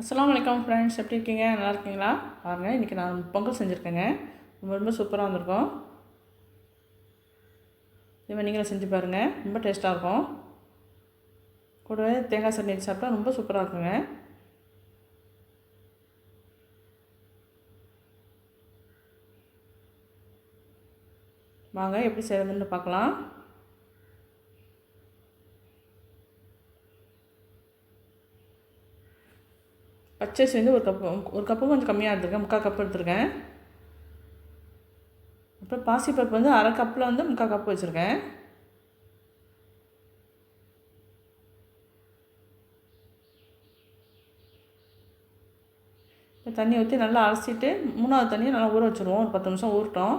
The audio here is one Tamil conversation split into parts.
அஸ்லாம் வலைக்கம் ஃப்ரெண்ட்ஸ் எப்படி இருக்கீங்க? நல்லா இருக்கீங்களா? பாருங்கள் இன்றைக்கி நான் பொங்கல் செஞ்சுருக்கேங்க. ரொம்ப ரொம்ப சூப்பராக வந்திருக்கும். இதுமாதிரி நீங்களும் செஞ்சு பாருங்கள் ரொம்ப டேஸ்ட்டாக இருக்கும். கூடவே தேங்காய் சட்னி வச்சு சாப்பிட்டா ரொம்ப சூப்பராக இருக்குங்க. வாங்க எப்படி செய்கிறதுன்னு பார்க்கலாம். பச்சரிசி வந்து ஒரு கப்பு ஒரு கப்பு கொஞ்சம் கம்மியாக எடுத்துருக்கேன் முக்கால் கப்பு எடுத்துருக்கேன். அப்புறம் பாசிப்பருப்பு வந்து அரை கப்பில் வந்து முக்கால் கப்பு வச்சுருக்கேன். இப்போ தண்ணி ஊற்றி நல்லா அலசிட்டு மூணாவது தண்ணியை நல்லா ஊற வச்சுருவோம். ஒரு பத்து நிமிஷம் ஊறட்டும்.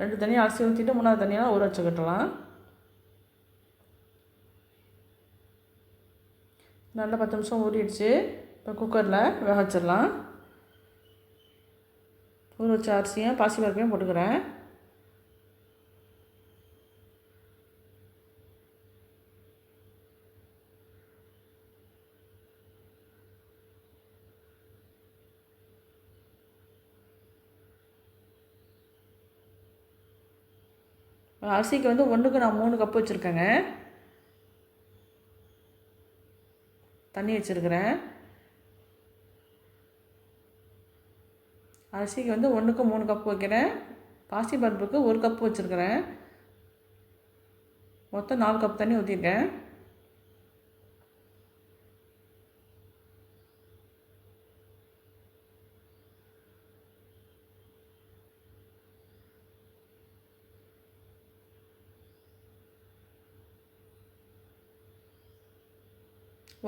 ரெண்டு தண்ணியை அலசி ஊற்றிட்டு மூணாவது தனியாக ஊற வச்சுக்கிட்டலாம் நல்லா பத்து நிமிஷம் ஊறிடுச்சு. இப்போ குக்கரில் வேக வச்சிடலாம். ஊற வச்ச அரிசியும் பாசி பருப்பையும் போட்டுக்கிறேன். அரிசிக்கு வந்து ஒன்றுக்கு நான் மூணு கப்பு வச்சுருக்கேங்க. தண்ணி வச்சுருக்கிறேன். அரிசிக்கு வந்து ஒன்றுக்கு மூணு கப்பு வைக்கிறேன். பாசி பருப்புக்கு ஒரு கப்பு வச்சுருக்கிறேன். மொத்தம் நாலு கப் தண்ணி ஊற்றிருக்கேன்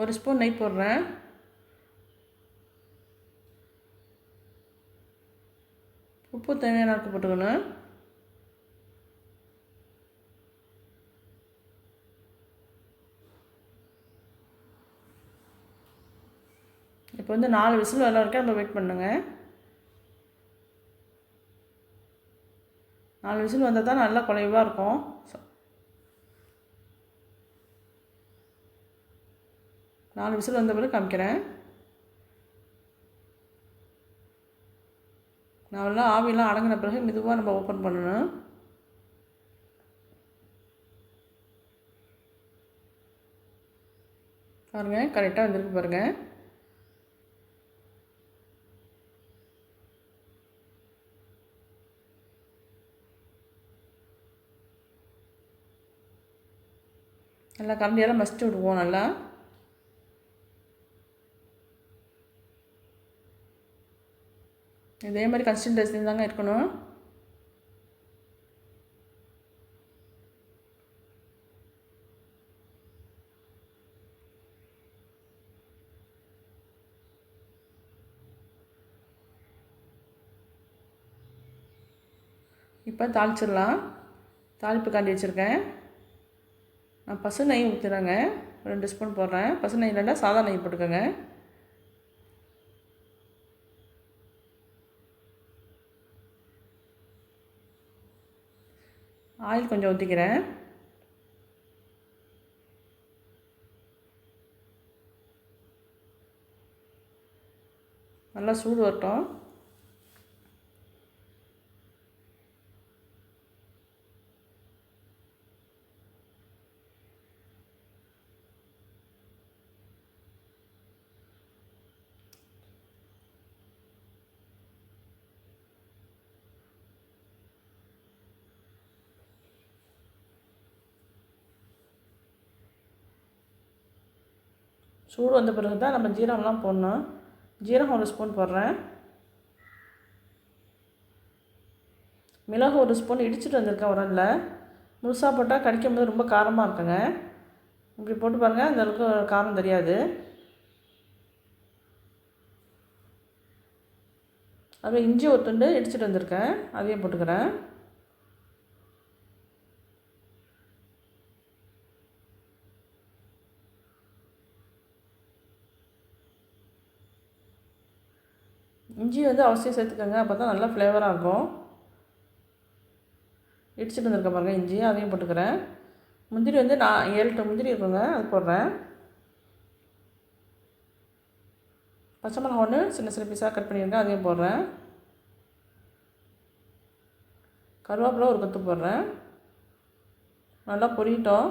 ஒரு ஸ்பூன் நெய் போடுறேன். உப்பு தேவையான அளவுக்கு போட்டுக்கணும். இப்போ வந்து நாலு விசில் வர வரைக்கும் நம்ம வெயிட் பண்ணுங்க. நாலு விசில் வந்தால் தான் நல்லா குலைவாக இருக்கும். நாலு விசில் வந்த பிறகு காமிக்கிறேன். நல்லா ஆவியெல்லாம் அடங்கின பிறகு மெதுவாக நம்ம ஓப்பன் பண்ணணும். பாருங்கள் கரெக்டாக வந்திருக்கு பாருங்கள் நல்லா கரண்டியெல்லாம் மசிச்சு விடுவோம் நல்லா. இதே மாதிரி கன்சிஸ்டன்சி தாங்க இருக்கணும். இப்போ தாளிச்சிடலாம். தாளிப்பு காண்டி வச்சுருக்கேன். நான் பசு நெய் ஊற்றுறேங்க ரெண்டு ஸ்பூன் போடுறேன். பசு நெய் இல்லைன்னா சாதா நெய் போட்டுக்கோங்க. ஆயில் கொஞ்சம் ஊற்றிக்கிறேன் நல்லா சூடு வரட்டும். சூடு வந்த பிறகு தான் நம்ம ஜீரகம்லாம் போடணும். ஜீரகம் ஒரு ஸ்பூன் போடுறேன். மிளகு ஒரு ஸ்பூன் இடிச்சிட்டு வந்திருக்கேன் உரலில். முழுசாக போட்டால் கடிக்கும் போது ரொம்ப காரமாக இருக்குங்க. இப்படி போட்டு பாருங்கள் அந்தளவுக்கு காரம் தெரியாது. அப்புறம் இஞ்சி ஒரு துண்டு இடிச்சிட்டு வந்திருக்கேன். அதையும் போட்டுக்கிறேன். இஞ்சி வந்து அவசியம் சேர்த்துக்கோங்க அப்போ தான் நல்லா ஃப்ளேவராக இருக்கும். இடிச்சிட்டு வந்திருக்க பாருங்க இஞ்சி அதையும் போட்டுக்கிறேன். முந்திரி வந்து நான் ஏழு எட்டு முந்திரி இருக்குங்க அது போடுறேன். பச்சை மிளகா ஒன்று சின்ன சின்ன பீஸாக கட் பண்ணியிருக்கேன் அதையும் போடுறேன். கருவேப்பிலை ஒரு கொத்து போடுறேன். நல்லா பொரியட்டும்.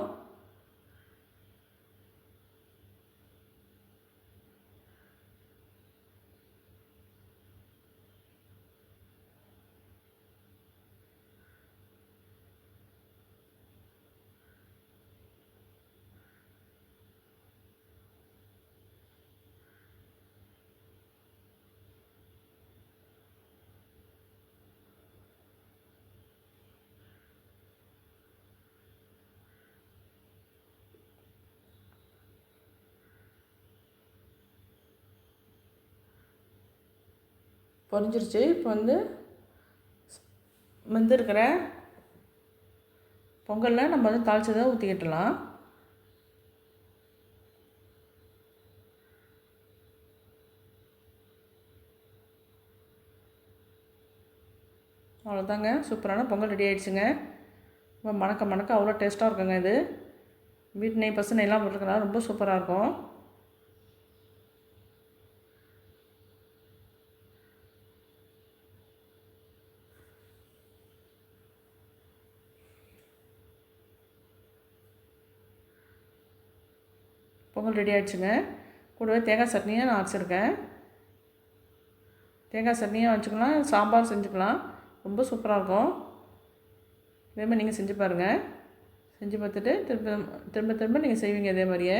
பொரிஞ்சிருச்சு. இப்போ வந்து வெந்திருக்கிற பொங்கலில் நம்ம வந்து தாளிச்சதை ஊற்றிக்கிட்டலாம் அவ்வளோதாங்க சூப்பரான பொங்கல் ரெடி ஆகிடுச்சுங்க ரொம்ப மணக்க மணக்க அவ்வளோ டேஸ்ட்டாக இருக்குங்க இது. வீட்டு நெய் பசு நெய்லாம் போட்டிருக்கனால ரொம்ப சூப்பராக இருக்கும். பொங்கல் ரெடி ஆகிடுச்சுங்க கூடவே தேங்காய் சட்னியும் நான் அரைச்சிருக்கேன் தேங்காய் சட்னியும் வச்சுக்கலாம் சாம்பார் செஞ்சுக்கலாம். ரொம்ப சூப்பராக இருக்கும். இதேமாதிரி நீங்கள் செஞ்சு பாருங்கள் செஞ்சு பார்த்துட்டு திரும்ப திரும்ப திரும்ப நீங்கள் செய்வீங்க இதே மாதிரியே.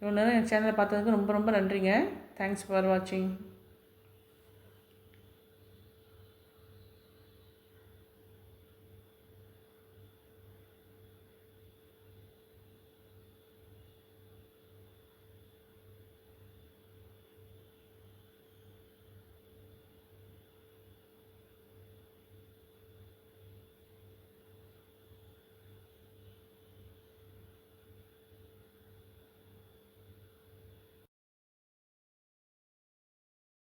இவ்வளோ நேரம் என் சேனலை பார்த்ததுக்கு ரொம்ப ரொம்ப நன்றிங்க. தேங்க்ஸ் ஃபார் வாட்சிங்